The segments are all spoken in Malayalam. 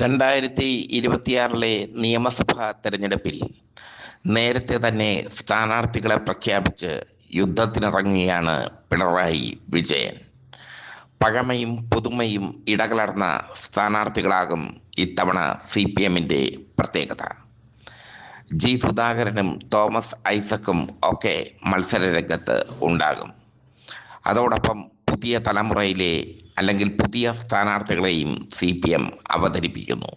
രണ്ടായിരത്തി ഇരുപത്തിയാറിലെ നിയമസഭാ തെരഞ്ഞെടുപ്പിൽ നേരത്തെ തന്നെ സ്ഥാനാർത്ഥികളെ പ്രഖ്യാപിച്ച് യുദ്ധത്തിനിറങ്ങുകയാണ് പിണറായി വിജയൻ. പഴമയും പുതുമയും ഇടകലർന്ന സ്ഥാനാർത്ഥികളാകും ഇത്തവണ സി പി എമ്മിന്റെ പ്രത്യേകത. ജി സുധാകരനും തോമസ് ഐസക്കും ഒക്കെ മത്സരരംഗത്ത് ഉണ്ടാകും. അതോടൊപ്പം പുതിയ തലമുറയിലെ അല്ലെങ്കിൽ പുതിയ സ്ഥാനാർത്ഥികളെയും സി പി എം അവതരിപ്പിക്കുന്നു.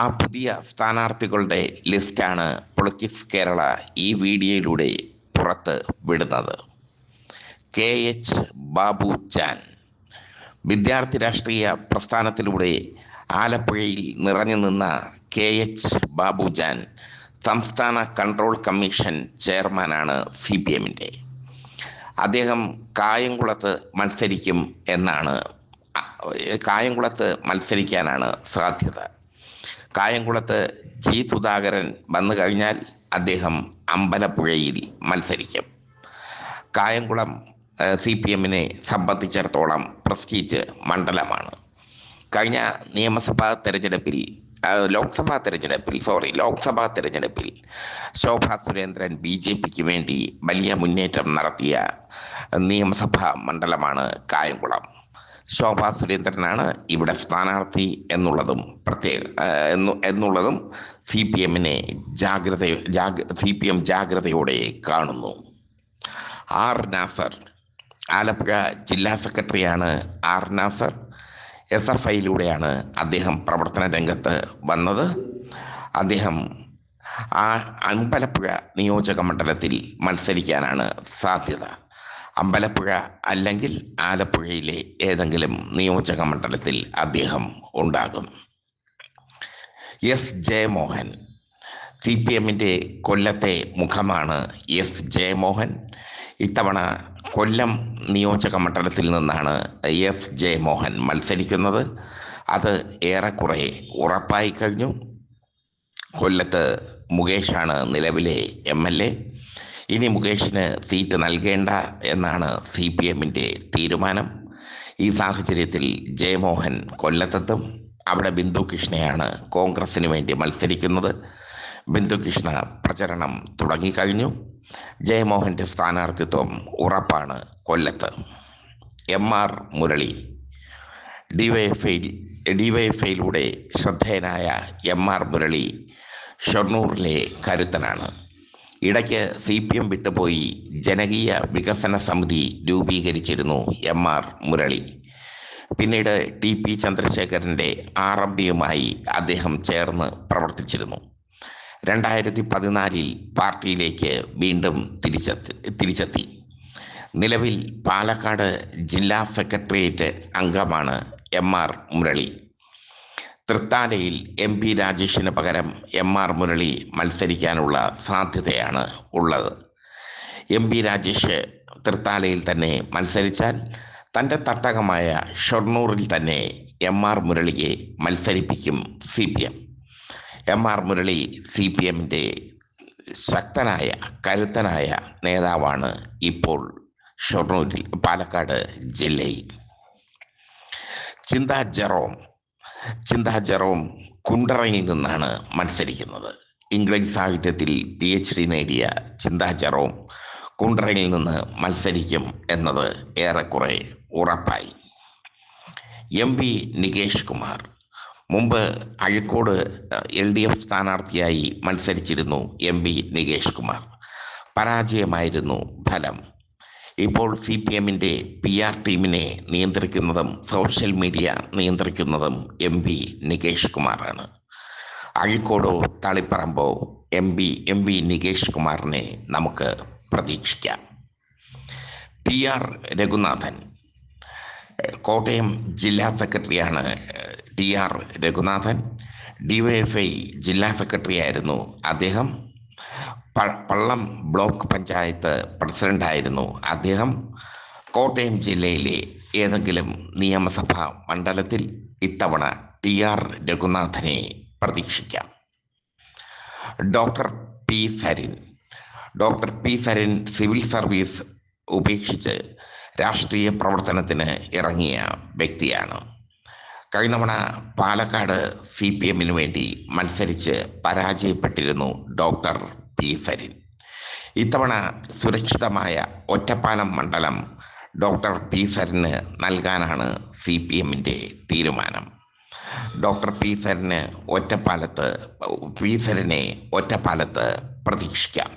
ആ പുതിയ സ്ഥാനാർത്ഥികളുടെ ലിസ്റ്റാണ് പൊളിറ്റിക്സ് കേരള ഈ വീഡിയോയിലൂടെ പുറത്ത് വിടുന്നത്. കെ എച്ച് ബാബു ചാൻ വിദ്യാർത്ഥി രാഷ്ട്രീയ പ്രസ്ഥാനത്തിലൂടെ ആലപ്പുഴയിൽ നിറഞ്ഞു നിന്ന കെ എച്ച് ബാബുജാൻ സംസ്ഥാന കൺട്രോൾ കമ്മീഷൻ ചെയർമാനാണ് സി പി എമ്മിന്റെ അദ്ദേഹം കായംകുളത്ത് മത്സരിക്കും എന്നാണ് കായംകുളത്ത് മത്സരിക്കാനാണ് സാധ്യത. കായംകുളത്ത് ജി സുധാകരൻ വന്നു കഴിഞ്ഞാൽ അദ്ദേഹം അമ്പലപ്പുഴയിൽ മത്സരിക്കും. കായംകുളം സി പി എമ്മിനെ സംബന്ധിച്ചിടത്തോളം പ്രസ്റ്റീജ് മണ്ഡലമാണ്. കഴിഞ്ഞ നിയമസഭാ തെരഞ്ഞെടുപ്പിൽ ലോക്സഭാ തെരഞ്ഞെടുപ്പിൽ സോറി ലോക്സഭാ തെരഞ്ഞെടുപ്പിൽ ശോഭാ സുരേന്ദ്രൻ ബി ജെ പിക്ക് വേണ്ടി വലിയ മുന്നേറ്റം നടത്തിയ നിയമസഭാ മണ്ഡലമാണ് കായംകുളം. ശോഭാ സുരേന്ദ്രനാണ് ഇവിടെ സ്ഥാനാർത്ഥി എന്നുള്ളതും പ്രത്യേക എന്നുള്ളതും സി പി എമ്മിനെ ജാഗ്രത ജാഗ്ര സി പി എം ജാഗ്രതയോടെ കാണുന്നു. ആർ നാസർ ആലപ്പുഴ ജില്ലാ സെക്രട്ടറിയാണ് ആർ നാസർ. എസ് എഫ് ഐയിലൂടെയാണ് അദ്ദേഹം പ്രവർത്തന രംഗത്ത് വന്നത്. അദ്ദേഹം ആ അമ്പലപ്പുഴ നിയോജക മണ്ഡലത്തിൽ മത്സരിക്കാനാണ് സാധ്യത. അമ്പലപ്പുഴ അല്ലെങ്കിൽ ആലപ്പുഴയിലെ ഏതെങ്കിലും നിയോജക മണ്ഡലത്തിൽ അദ്ദേഹം ഉണ്ടാകും. എസ് ജയമോഹൻ സി പി എമ്മിന്റെ കൊല്ലത്തെ മുഖമാണ് എസ് ജയമോഹൻ. ഇത്തവണ കൊല്ലം നിയോജക മണ്ഡലത്തിൽ നിന്നാണ് എഫ്. ജെ. മോഹൻ മത്സരിക്കുന്നത്. അത് ഏറെക്കുറെ ഉറപ്പായി കഴിഞ്ഞു. കൊല്ലത്ത് മുകേഷാണ് നിലവിലെ എം. എൽ. എ. ഇനി മുകേഷിന് സീറ്റ് നൽകേണ്ട എന്നാണ് സി. പി. എമ്മിന്റെ തീരുമാനം. ഈ സാഹചര്യത്തിൽ ജയമോഹൻ കൊല്ലത്തെത്തും. അവിടെ ബിന്ദു കൃഷ്ണയാണ് കോൺഗ്രസിന് വേണ്ടി മത്സരിക്കുന്നത്. ബിന്ദു കൃഷ്ണ പ്രചരണം തുടങ്ങിക്കഴിഞ്ഞു ജയമോഹന്റെ സ്ഥാനാർത്ഥിത്വം ഉറപ്പാണ് കൊല്ലത്ത്. എം ആർ മുരളി ഡിവൈഎഫ്ഐ ഡിവൈഎഫ്ഐയിലൂടെ ശ്രദ്ധേയനായ എം ആർ മുരളി ഷൊർണൂറിലെ കരുത്തനാണ്. ഇടയ്ക്ക് സി പി എം വിട്ടുപോയി ജനകീയ വികസന സമിതി രൂപീകരിച്ചിരുന്നു എം ആർ മുരളി. പിന്നീട് ടി പി ചന്ദ്രശേഖരന്റെ ആർ എം പിയുമായി അദ്ദേഹം ചേർന്ന് പ്രവർത്തിച്ചിരുന്നു. രണ്ടായിരത്തി പതിനാലിൽ പാർട്ടിയിലേക്ക് വീണ്ടും തിരിച്ചെത്തി തിരിച്ചെത്തി. നിലവിൽ പാലക്കാട് ജില്ലാ സെക്രട്ടേറിയറ്റ് അംഗമാണ് എം ആർ മുരളി. തൃത്താലയിൽ എം പി രാജേഷിന് പകരം എം ആർ മുരളി മത്സരിക്കാനുള്ള സാധ്യതയാണ് ഉള്ളത്. എം പി രാജേഷ് തൃത്താലയിൽ തന്നെ മത്സരിച്ചാൽ തന്റെ തട്ടകമായ ഷൊർണൂറിൽ തന്നെ എം ആർ മുരളിയെ മത്സരിപ്പിക്കും C P M. M R Murali C P എമ്മിന്റെ ശക്തനായ കരുത്തനായ നേതാവാണ് ഇപ്പോൾ ഷൊർണൂരിൽ പാലക്കാട് ജില്ലയിൽ. ചിന്താ ജെറോം ചിന്താ ജെറോം കുണ്ടറയിൽ നിന്നാണ് മത്സരിക്കുന്നത്. ഇംഗ്ലീഷ് സാഹിത്യത്തിൽ പി എച്ച് ഡി നേടിയ ചിന്താ ജെറോം കുണ്ടറയിൽ നിന്ന് മത്സരിക്കും എന്നത് ഏറെക്കുറെ ഉറപ്പായി. എം പി നികേഷ് കുമാർ മുമ്പ് അഴീക്കോട് എൽ ഡി എഫ് സ്ഥാനാർത്ഥിയായി മത്സരിച്ചിരുന്നു എം പി നികേഷ് കുമാർ. പരാജയമായിരുന്നു ഫലം. ഇപ്പോൾ സി പി എമ്മിന്റെ പി ആർ ടീമിനെ നിയന്ത്രിക്കുന്നതും സോഷ്യൽ മീഡിയ നിയന്ത്രിക്കുന്നതും എം പി നികേഷ് കുമാറാണ്. അഴീക്കോടോ തളിപ്പറമ്പോ M P M P Nikesh കുമാറിനെ നമുക്ക് പ്രതീക്ഷിക്കാം. ടി ആർ രഘുനാഥൻ കോട്ടയം ജില്ലാ സെക്രട്ടറിയാണ് T R Raghunathan D DYFI ജില്ലാ സെക്രട്ടറി ആയിരുന്നു അദ്ദേഹം പള്ളം ബ്ലോക്ക് പഞ്ചായത്ത് പ്രസിഡന്റായിരുന്നു അദ്ദേഹം കോട്ടയം ജില്ലയിലെ ഏതെങ്കിലും നിയമസഭാ മണ്ഡലത്തിൽ ഇത്തവണ ടി ആർ രഘുനാഥനെ പ്രതീക്ഷിക്കാം. Doctor P Sarin doctor P Sarin civil service ഉപേക്ഷിച്ച് രാഷ്ട്രീയ പ്രവർത്തനത്തിന് ഇറങ്ങിയ വ്യക്തിയാണ്. കഴിഞ്ഞ തവണ പാലക്കാട് സി പി എമ്മിന് വേണ്ടി മത്സരിച്ച് പരാജയപ്പെട്ടിരുന്നു ഡോക്ടർ പി സരിൻ. ഇത്തവണ സുരക്ഷിതമായ ഒറ്റപ്പാലം മണ്ഡലം ഡോക്ടർ പി സരിന് നൽകാനാണ് സി പി എമ്മിന്റെ തീരുമാനം. ഡോക്ടർ പി സരിന് ഒറ്റപ്പാലത്ത് പി സരിനെ ഒറ്റപ്പാലത്ത് പ്രതീക്ഷിക്കാം.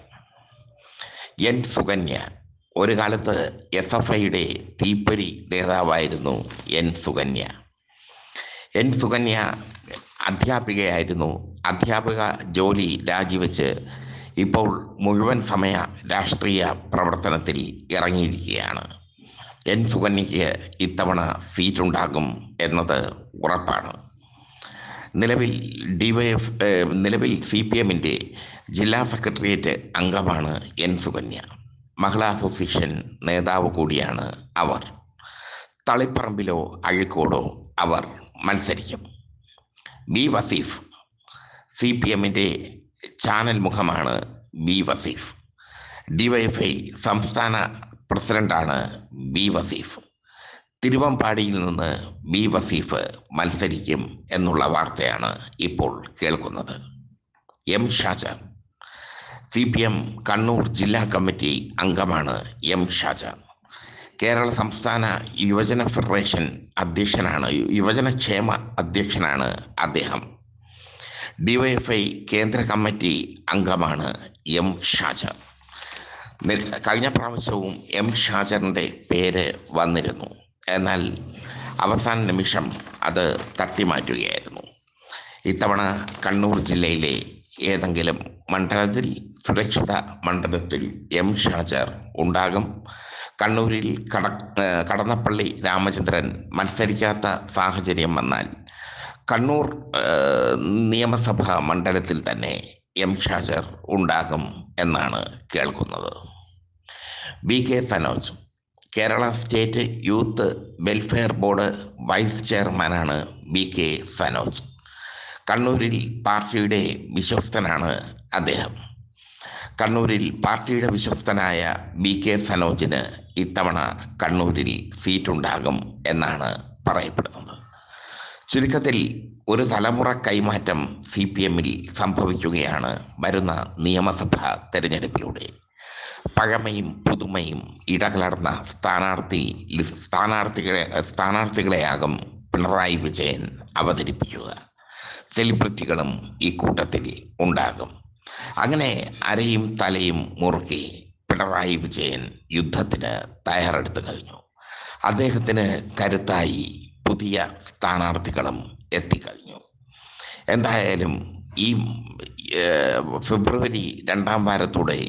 എൻ സുകന്യ ഒരു കാലത്ത് എസ് എഫ് ഐയുടെ തീപ്പൊരി നേതാവായിരുന്നു എൻ സുകന്യ. എൻ സുകന്യ അധ്യാപികയായിരുന്നു. അധ്യാപക ജോലി രാജിവെച്ച് ഇപ്പോൾ മുഴുവൻ സമയ രാഷ്ട്രീയ പ്രവർത്തനത്തിൽ ഇറങ്ങിയിരിക്കുകയാണ്. എൻ സുകന്യയ്ക്ക് ഇത്തവണ സീറ്റുണ്ടാകും എന്നത് ഉറപ്പാണ്. നിലവിൽ ഡിവൈഎഫ് നിലവിൽ സി പി എമ്മിന്റെ ജില്ലാ സെക്രട്ടേറിയറ്റ് അംഗമാണ് എൻ സുകന്യ മഹിളാ അസോസിയേഷൻ നേതാവ് കൂടിയാണ് അവർ. തളിപ്പറമ്പിലോ അഴിക്കോടോ അവർ മത്സരിക്കും. ബി വസീഫ് സി പി എമ്മിന്റെ ചാനൽ മുഖമാണ് ബി വസീഫ്. ഡിവൈഎഫ്ഐ സംസ്ഥാന പ്രസിഡന്റാണ് ബി വസീഫ്. തിരുവമ്പാടിയിൽ നിന്ന് ബി വസീഫ് മത്സരിക്കും എന്നുള്ള വാർത്തയാണ് ഇപ്പോൾ കേൾക്കുന്നത്. M Shajan C P M Kannur ജില്ലാ കമ്മിറ്റി അംഗമാണ് എം ഷാജാൻ. കേരള സംസ്ഥാന യുവജന ഫെഡറേഷൻ അധ്യക്ഷനാണ് യുവജന ക്ഷേമ അധ്യക്ഷനാണ് അദ്ദേഹം. ഡിവൈഎഫ്ഐ കേന്ദ്ര കമ്മിറ്റി അംഗമാണ് എം ഷാജ കഴിഞ്ഞ പ്രാവശ്യവും എം ഷാജറിന്റെ പേര് വന്നിരുന്നു. എന്നാൽ അവസാന നിമിഷം അത് തട്ടിമാറ്റുകയായിരുന്നു. ഇത്തവണ കണ്ണൂർ ജില്ലയിലെ ഏതെങ്കിലും മണ്ഡലത്തിൽ സുരക്ഷിത മണ്ഡലത്തിൽ എം ഷാജർ ഉണ്ടാകും. കണ്ണൂരിൽ കട കടന്നപ്പള്ളി രാമചന്ദ്രൻ മത്സരിക്കാത്ത സാഹചര്യം വന്നാൽ കണ്ണൂർ നിയമസഭാ മണ്ഡലത്തിൽ തന്നെ എം ഷാജർ ഉണ്ടാകും എന്നാണ് കേൾക്കുന്നത്. B K Sanoj Kerala state youth welfare board vice ചെയർമാനാണ് ബി കെ സനോജ്. കണ്ണൂരിൽ പാർട്ടിയുടെ വിശ്വസ്തനാണ് അദ്ദേഹം. കണ്ണൂരിൽ പാർട്ടിയുടെ വിശ്വസ്തനായ ബി കെ സനോജിന് ഇത്തവണ കണ്ണൂരിൽ സീറ്റുണ്ടാകും എന്നാണ് പറയപ്പെടുന്നത്. ചുരുക്കത്തിൽ ഒരു തലമുറ കൈമാറ്റം സി പി എമ്മിൽ സംഭവിക്കുകയാണ് വരുന്ന നിയമസഭാ തെരഞ്ഞെടുപ്പിലൂടെ. പഴമയും പുതുമയും ഇടകലർന്ന സ്ഥാനാർത്ഥി സ്ഥാനാർത്ഥികളെ സ്ഥാനാർത്ഥികളെയാകും പിണറായി വിജയൻ അവതരിപ്പിക്കുക. സെലിബ്രിറ്റികളും ഈ കൂട്ടത്തിൽ ഉണ്ടാകും. അങ്ങനെ അരയും തലയും മുറുക്കി പിണറായി വിജയൻ യുദ്ധത്തിന് തയ്യാറെടുത്തു കഴിഞ്ഞു. അദ്ദേഹത്തിന് കരുത്തായി പുതിയ സ്ഥാനാർത്ഥികളും എത്തിക്കഴിഞ്ഞു. എന്തായാലും ഈ ഫെബ്രുവരി രണ്ടാം വാരത്തോടെ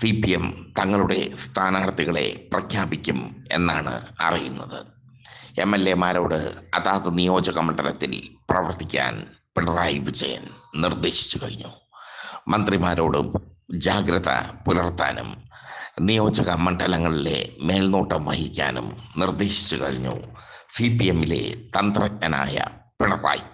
സി പി എം തങ്ങളുടെ സ്ഥാനാർത്ഥികളെ പ്രഖ്യാപിക്കും എന്നാണ് അറിയുന്നത്. എം എൽ എമാരോട് അതാത് നിയോജക മണ്ഡലത്തിൽ പ്രവർത്തിക്കാൻ പിണറായി വിജയൻ നിർദ്ദേശിച്ചു കഴിഞ്ഞു. മന്ത്രിമാരോടും ജാഗ്രത പുലർത്താനും നിയോജക മണ്ഡലങ്ങളിലെ മേൽനോട്ടം വഹിക്കാനും നിർദ്ദേശിച്ചു കഴിഞ്ഞു. സി പി എമ്മിലെ തന്ത്രജ്ഞനായ പിണറായി.